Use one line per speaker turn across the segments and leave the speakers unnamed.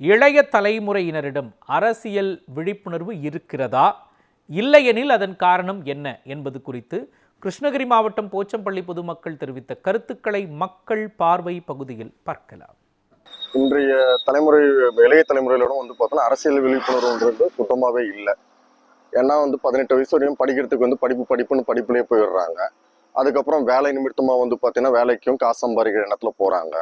இளைய தலைமுறையினரிடம் அரசியல் விழிப்புணர்வு இருக்கிறதா? இல்லையெனில் அதன் காரணம் என்ன என்பது குறித்து கிருஷ்ணகிரி மாவட்டம் போச்சம்பள்ளி பொதுமக்கள் தெரிவித்த கருத்துக்களை மக்கள் பார்வை பகுதியில் பார்க்கலாம்.
இன்றைய தலைமுறை இளைய தலைமுறையிலும் வந்து பார்த்தோன்னா அரசியல் விழிப்புணர்வுன்றது சுத்தமாகவே இல்லை. ஏன்னா வந்து பதினெட்டு வயசு வரையும் படிக்கிறதுக்கு வந்து படிப்பு படிப்புன்னு படிப்புலேயே போயிடுறாங்க. அதுக்கப்புறம் வேலை நிமித்தமாக வந்து பார்த்தீங்கன்னா வேலைக்கும் காசு சம்பாதிக்கிற இடத்துல போகிறாங்க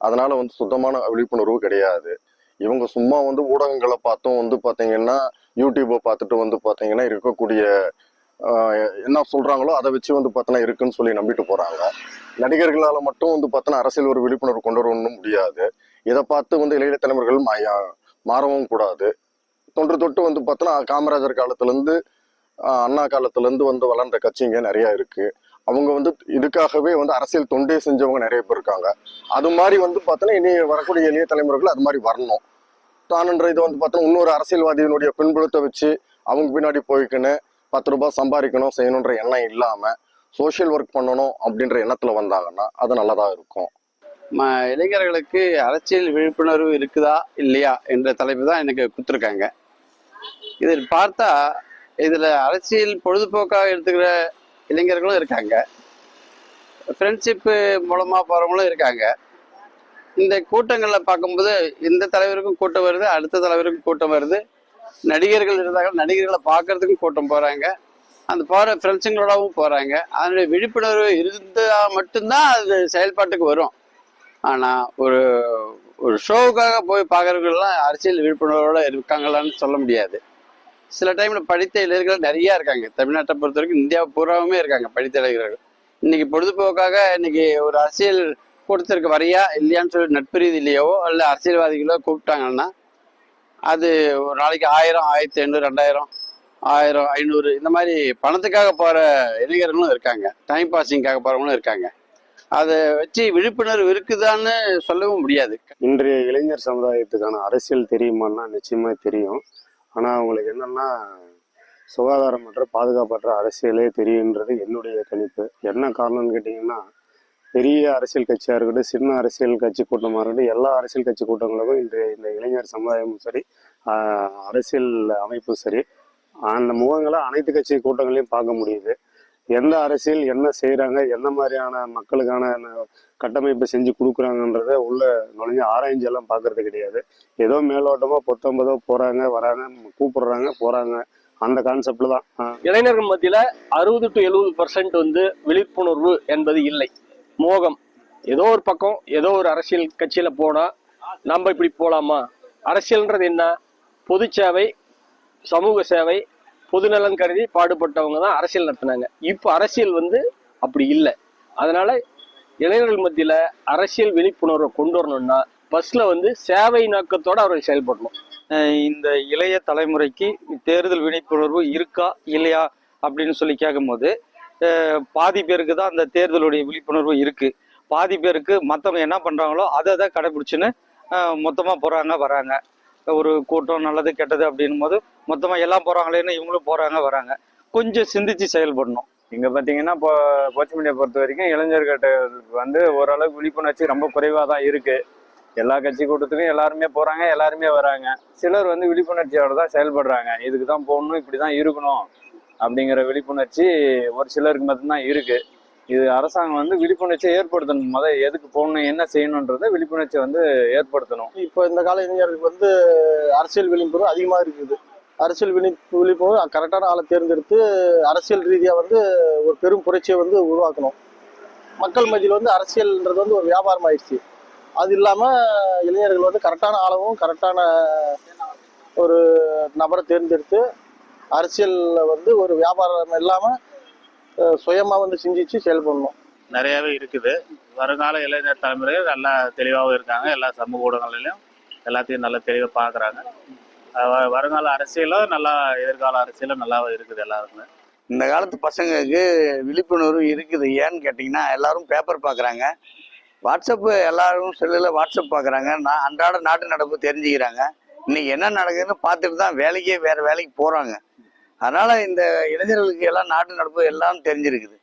அதனால வந்து சுத்தமான விழிப்புணர்வு கிடையாது. இவங்க சும்மா வந்து ஊடகங்களை பார்த்தும் வந்து பார்த்தீங்கன்னா யூடியூப்பை பார்த்துட்டு வந்து பார்த்தீங்கன்னா இருக்கக்கூடிய என்ன சொல்கிறாங்களோ அதை வச்சு வந்து பார்த்தோன்னா இருக்குன்னு சொல்லி நம்பிட்டு போகிறாங்க நடிகர்களால் மட்டும் வந்து பார்த்தோன்னா அரசியல் ஒரு விழிப்புணர்வு கொண்டு வரணும்னு முடியாது. இதை பார்த்து வந்து இளைய தலைமுறைகள் மா- மாறவும் கூடாது. தொன்று தொட்டு வந்து பார்த்தோன்னா காமராஜர் காலத்துலேருந்து அண்ணா காலத்துலேருந்து வந்து வளர்ந்த கட்சிங்க நிறையா இருக்குது அவங்க வந்து இதுக்காகவே வந்து அரசியல் தொண்டே செஞ்சவங்க நிறைய பேர் இருக்காங்க. அது மாதிரி வந்து பார்த்தோன்னா இனி வரக்கூடிய இளைய தலைமுறைகள் அது மாதிரி வரணும். தானுன்ற இது வந்து பார்த்தோன்னா இன்னொரு அரசியல்வாதியினுடைய பின்புலத்தை வச்சு அவங்க பின்னாடி போய்க்குன்னு பத்து ரூபாய் சம்பாதிக்கணும் செய்யணுன்ற எண்ணம் இல்லாமல் சோஷியல் ஒர்க் பண்ணணும் அப்படின்ற எண்ணத்தில் வந்தாங்கன்னா அது நல்லதாக இருக்கும்.
ம இளைஞர்களுக்கு அரசியல் விழிப்புணர்வு இருக்குதா இல்லையா என்ற தலைப்பு தான் எனக்கு கொடுத்துருக்காங்க. இதில் பார்த்தா இதில் அரசியல் பொழுதுபோக்காக எடுத்துக்கிற இளைஞர்களும் இருக்காங்க. ஃப்ரெண்ட்ஷிப்பு மூலமாக போகிறவங்களும் இருக்காங்க. இந்த கூட்டங்களில் பார்க்கும்போது இந்த தலைவருக்கும் கூட்டம் வருது அடுத்த தலைவருக்கும் கூட்டம் வருது. நடிகர்கள் இருந்தாங்க நடிகர்களை பார்க்கறதுக்கும் கூட்டம் போகிறாங்க அந்த போகிற ஃப்ரெண்ட்ஸுங்களோடவும் போகிறாங்க அதனுடைய விழிப்புணர்வு இருந்தால் மட்டும்தான் அது செயல்பாட்டுக்கு வரும். ஆனால் ஒரு ஒரு ஷோவுக்காக போய் பார்க்குறவங்கலாம் அரசியல் விழிப்புணர்வோட இருக்காங்களான்னு சொல்ல முடியாது. சில டைமில் படித்த இளைஞர்கள் நிறையா இருக்காங்க. தமிழ்நாட்டை பொறுத்த வரைக்கும் இந்தியா பூராவுமே இருக்காங்க படித்த இளைஞர்கள் இன்னைக்கு பொழுதுபோக்காக இன்னைக்கு ஒரு அரசியல் கூட்டத்திற்கு வரையா இல்லையான்னு சொல்லி நட்பு ரீதியிலேயோ இல்லை அரசியல்வாதிகளோ கூப்பிட்டாங்கன்னா அது ஒரு நாளைக்கு ஆயிரம் ஆயிரத்தி எண்ணூறு ரெண்டாயிரம் ஆயிரம் ஐநூறு இந்த மாதிரி பணத்துக்காக போகிற இளைஞர்களும் இருக்காங்க. டைம் பாஸிங்காக போகிறவங்களும் இருக்காங்க. அதை வச்சு விழிப்புணர்வு இருக்குதான்னு சொல்லவும் முடியாது.
இன்றைய இளைஞர் சமுதாயத்துக்கான அரசியல் தெரியுமான்னா நிச்சயமாக தெரியும். ஆனால் அவங்களுக்கு என்னென்னா சுகாதாரமற்ற பாதுகாப்பற்ற அரசியலே தெரியுன்றது என்னுடைய கணிப்பு. என்ன காரணம்னு கேட்டிங்கன்னா பெரிய அரசியல் கட்சியாக இருக்கட்டும் சின்ன அரசியல் கட்சி கூட்டமாக இருக்கட்டும் எல்லா அரசியல் கட்சி கூட்டங்களுக்கும் இன்றைய இந்த இளைஞர் சமுதாயமும் சரி ஆஹ் அரசியல் அமைப்பும் சரி அந்த முகங்களை அனைத்து கட்சி கூட்டங்களையும் பார்க்க முடியுது. எந்த அரசியல் என்ன செய்கிறாங்க என்ன மாதிரியான மக்களுக்கான கட்டமைப்பை கட்டமைப்பு செஞ்சு கொடுக்குறாங்கன்றத உள்ள நுழைஞ்சு ஆராய்ஞ்சு எல்லாம் பார்க்கறது கிடையாது. ஏதோ மேலோட்டமா பத்தொன்பதோ போறாங்க வராங்க கூப்பிடுறாங்க போறாங்க. அந்த கான்செப்ட்ல தான்.
இளைஞர்கள் மத்தியில அறுபது டு எழுபது பர்சன்ட் வந்து விழிப்புணர்வு என்பது இல்லை. மோகம். ஏதோ ஒரு பக்கம் ஏதோ ஒரு அரசியல் கட்சியில் போனால் நம்ம இப்படி போகலாமா அரசியல்ன்றது என்ன? பொது சேவை சமூக சேவை பொதுநலன் கருதி பாடுபட்டவங்க தான் அரசியல் நடத்தினாங்க. இப்போ அரசியல் வந்து அப்படி இல்லை. அதனால் இளைஞர்கள் மத்தியில் அரசியல் விழிப்புணர்வை கொண்டு வரணும்னா பஸ்ஸில் வந்து சேவை நோக்கத்தோட அவர்கள் செயல்படணும்.
இந்த இளைய தலைமுறைக்கு தேர்தல் விழிப்புணர்வு இருக்கா இல்லையா அப்படின்னு சொல்லி கேட்கும்போது பாதி பேருக்கு தான் அந்த தேர்தலுடைய விழிப்புணர்வு இருக்குது பாதி பேருக்கு மற்றவங்க என்ன பண்ணுறாங்களோ அதை அதை கடைப்பிடிச்சின்னு மொத்தமாக போகிறாங்க வராங்க. ஒரு கூட்டம் நல்லது கெட்டது அப்படின்னும் போது மொத்தமாக எல்லாம் போகிறாங்களேன்னு இவங்களும் போகிறாங்க வராங்க. கொஞ்சம் சிந்திச்சு செயல்படணும்.
இங்கே பார்த்தீங்கன்னா இப்போ போச்சமண்டியை பொறுத்த வரைக்கும் இளைஞர்கிட்ட வந்து ஓரளவுக்கு விழிப்புணர்ச்சி ரொம்ப குறைவாக தான் இருக்குது எல்லா கட்சி கூட்டத்துக்கும் எல்லாருமே போகிறாங்க எல்லாருமே வராங்க. சிலர் வந்து விழிப்புணர்ச்சியோட தான் செயல்படுறாங்க. இதுக்கு தான் போகணும் இப்படி தான் இருக்கணும். அப்படிங்கிற விழிப்புணர்ச்சி ஒரு சிலருக்கு மட்டும்தான் இருக்கு. இது அரசாங்கம் வந்து விழிப்புணர்ச்சியை ஏற்படுத்தணும். முத எதுக்கு போகணும் என்ன செய்யணுன்றத விழிப்புணர்ச்சியை வந்து ஏற்படுத்தணும்.
இப்போ இந்த கால இளைஞர்களுக்கு வந்து அரசியல் விழிப்புணர்வு அதிகமாக இருக்குது. அரசியல் விழி விழிப்புணர்வு கரெக்டான ஆளை தேர்ந்தெடுத்து அரசியல் ரீதியாக வந்து ஒரு பெரும் புரட்சியை வந்து உருவாக்கணும். மக்கள் மத்தியில் வந்து அரசியல்ன்றது வந்து ஒரு வியாபாரம் ஆயிடுச்சு. அது இல்லாமல் இளைஞர்கள் வந்து கரெக்டான ஆளவும் கரெக்டான ஒரு நபரை தேர்ந்தெடுத்து அரசியலில் வந்து ஒரு வியாபாரம் இல்லாமல் சுயமாக வந்து சிந்திச்சு செயல்படணும்
நிறையவே இருக்குது. வருங்கால இளைஞர் தலைமுறைகள் நல்லா தெளிவாகவும் இருக்காங்க. எல்லா சமூக ஊடகங்களிலும் எல்லாத்தையும் நல்லா தெளிவாக பார்க்குறாங்க. வருங்கால அரசியலும் நல்லா எதிர்கால அரசியலும் நல்லா இருக்குது எல்லாருமே
இந்த காலத்து பசங்களுக்கு விழிப்புணர்வு இருக்குது. ஏன்னு கேட்டிங்கன்னா எல்லாரும் பேப்பர் பார்க்குறாங்க. வாட்ஸ்அப்பு எல்லாரும் செல்லில் வாட்ஸ்அப் பார்க்குறாங்க. நான் அன்றாட நாட்டு நடப்பு தெரிஞ்சுக்கிறாங்க. இன்னைக்கு என்ன நடக்குதுன்னு பார்த்துட்டு தான் வேலைக்கே வேறு வேலைக்கு போகிறாங்க அதனால் இந்த இளைஞர்களுக்கு எல்லாம் நாட்டு நடப்பு எல்லாம் தெரிஞ்சிருக்குது.